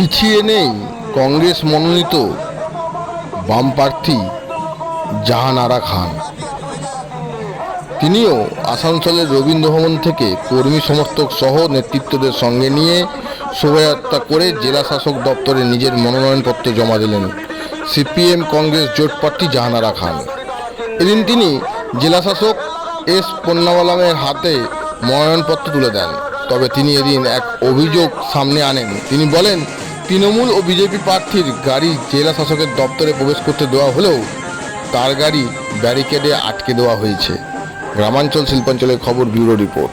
পিছিয়ে নেই কংগ্রেস মনোনীত বাম প্রার্থী জাহানারা খান। তিনিও আসানসোলের রবীন্দ্রভবন থেকে কর্মী সমর্থক সহ নেতৃত্বদের সঙ্গে নিয়ে শোভাযাত্রা করে জেলা শাসক দপ্তরে নিজের মনোনয়নপত্র জমা দিলেন সিপিএম কংগ্রেস জোট প্রার্থী জাহানারা খান। এদিন তিনি জেলা শাসক এস পন্নাওয়ালামের হাতে মনোনয়নপত্র তুলে দেন। তবে তিনি এদিন এক অভিযোগ সামনে আনেন। তিনি বলেন তৃণমূল ও বিজেপি প্রার্থীর গাড়ি জেলা শাসকের দপ্তরে প্রবেশ করতে দেওয়া হলেও তার গাড়ি ব্যারিকেডে আটকে দেওয়া হয়েছে। গ্রামাঞ্চল শিল্পাঞ্চলের খবর ব্যুরো রিপোর্ট।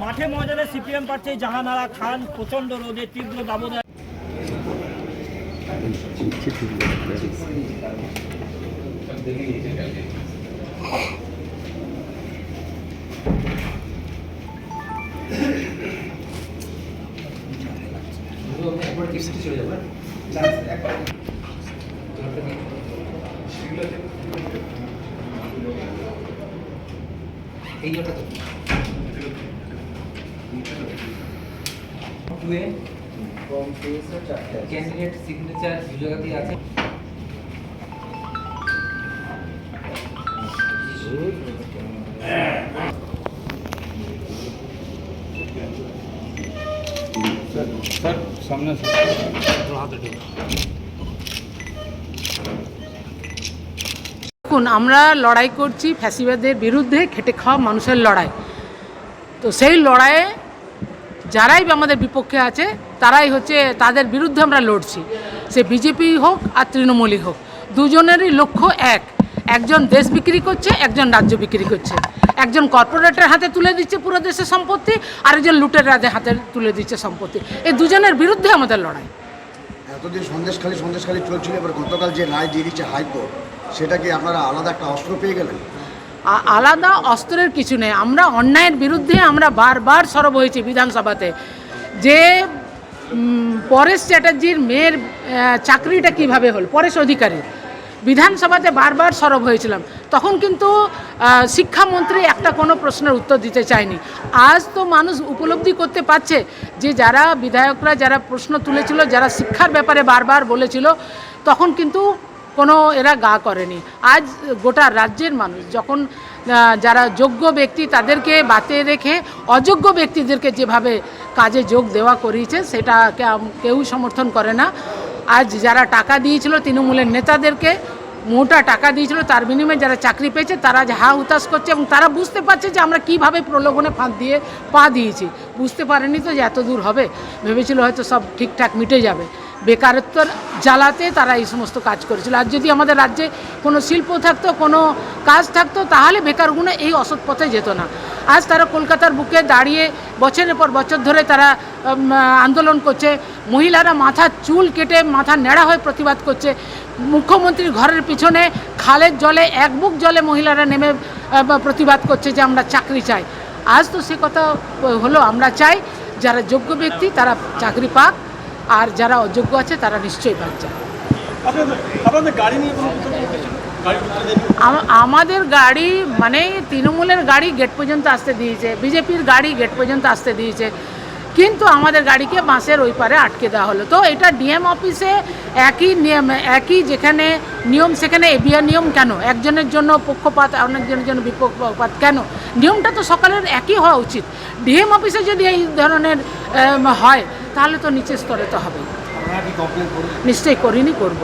মাঠে ময়দানে সিপিএম প্রার্থী জাহানারা খান প্রচণ্ড রোদে তীব্র দাবদাহ টুয়ে ক্যান্ডিডেট সিগনেচার জায়গাতেই আছে দেখুন, আমরা লড়াই করছি ফ্যাসিবাদের বিরুদ্ধে খেটে খাওয়া মানুষের লড়াই। তো সেই লড়াইয়ে যারাই আমাদের বিপক্ষে আছে, তারাই হচ্ছে তাদের বিরুদ্ধে আমরা লড়ছি। সে বিজেপি হোক আর তৃণমূলই হোক, দুজনেরই লক্ষ্য এক। একজন দেশ বিক্রি করছে, একজন রাজ্য বিক্রি করছে। একজন কর্পোরেটের হাতে তুলে দিচ্ছে পুরো দেশের সম্পত্তি, আরেকজন লুটের রাজের হাতে তুলে দিচ্ছে সম্পত্তি। এই দুজনের বিরুদ্ধে আমাদের লড়াই। এতদিন সন্দেশখালী সন্দেশখালী চলছিল, এবার গতকাল যে রায় দিয়ে দিচ্ছে হাইকোর্ট, সেটা কি আপনারা আলাদা একটা অস্ত্র পেয়ে গেলেন? আলাদা অস্ত্রের কিছু নেই। আমরা অন্যায়ের বিরুদ্ধে আমরা বারবার সরব হয়েছি বিধানসভাতে। যে পরেশ চ্যাটার্জির মেয়ের চাকরিটা কীভাবে হল? পরেশ অধিকারী। বিধানসভাতে বারবার সরব হয়েছিলাম। তখন কিন্তু শিক্ষামন্ত্রী একটা কোনো প্রশ্নের উত্তর দিতে চায়নি। আজ তো মানুষ উপলব্ধি করতে পারছে যে যারা বিধায়করা যারা প্রশ্ন তুলেছিল, যারা শিক্ষার ব্যাপারে বারবার বলেছিল, তখন কিন্তু কোনো এরা গা করেনি। আজ গোটা রাজ্যের মানুষ যখন যারা যোগ্য ব্যক্তি তাদেরকে বাতে রেখে অযোগ্য ব্যক্তিদেরকে যেভাবে কাজে যোগ দেওয়া করিয়েছে আম- কেউ সমর্থন করে না। আজ যারা টাকা দিয়েছিল তৃণমূলের নেতাদেরকে মোটা টাকা দিয়েছিল, তার বিনিময়ে যারা চাকরি পেয়েছে, তারা হা হুতাশ করছে এবং তারা বুঝতে পারছে যে আমরা কীভাবে প্রলোভনে ফাঁদ দিয়ে পা দিয়েছি। বুঝতে পারেনি তো যে এত দূর হবে। ভেবেছিল হয়তো সব ঠিকঠাক মিটে যাবে। বেকারত্বর জ্বালাতে তারা এই সমস্ত কাজ করেছিল। আর যদি আমাদের রাজ্যে কোনো শিল্প থাকতো, কোনো কাজ থাকতো, তাহলে বেকারগুলো এই অসৎ পথে যেত না। আজ তারা কলকাতার বুকে দাঁড়িয়ে বছরের পর বছর ধরে তারা আন্দোলন করছে। মহিলারা মাথার চুল কেটে মাথা নেড়া হয়ে প্রতিবাদ করছে। মুখ্যমন্ত্রীর ঘরের পিছনে খালের জলে, এক বুক জলে মহিলারা নেমে প্রতিবাদ করছে যে আমরা চাকরি চাই। আজ তো সে কথা হলো, আমরা চাই যারা যোগ্য ব্যক্তি তারা চাকরি পাক, আর যারা অযোগ্য আছে তারা নিশ্চয়ই পাক আপনাদের আপনাদের গাড়ি নিয়ে কোনো আমাদের গাড়ি মানে তৃণমূলের গাড়ি গেট পর্যন্ত আসতে দিয়েছে বিজেপির গাড়ি গেট পর্যন্ত আসতে দিয়েছে। কিন্তু আমাদের গাড়িকে বাঁশের ওই পারে আটকে দেওয়া হলো। তো এটা ডিএম অফিসে একই নিয়ম একই যেখানে নিয়ম সেখানে এবিআর নিয়ম কেন? একজনের জন্য পক্ষপাত অনেকজনের জন্য বিপক্ষপাত কেন? নিয়মটা তো সকালের একই হওয়া উচিত। ডিএম অফিসে যদি এই ধরনের হয় তাহলে তো নিচের স্তরে তো হবে নিশ্চয়ই করিনি করব।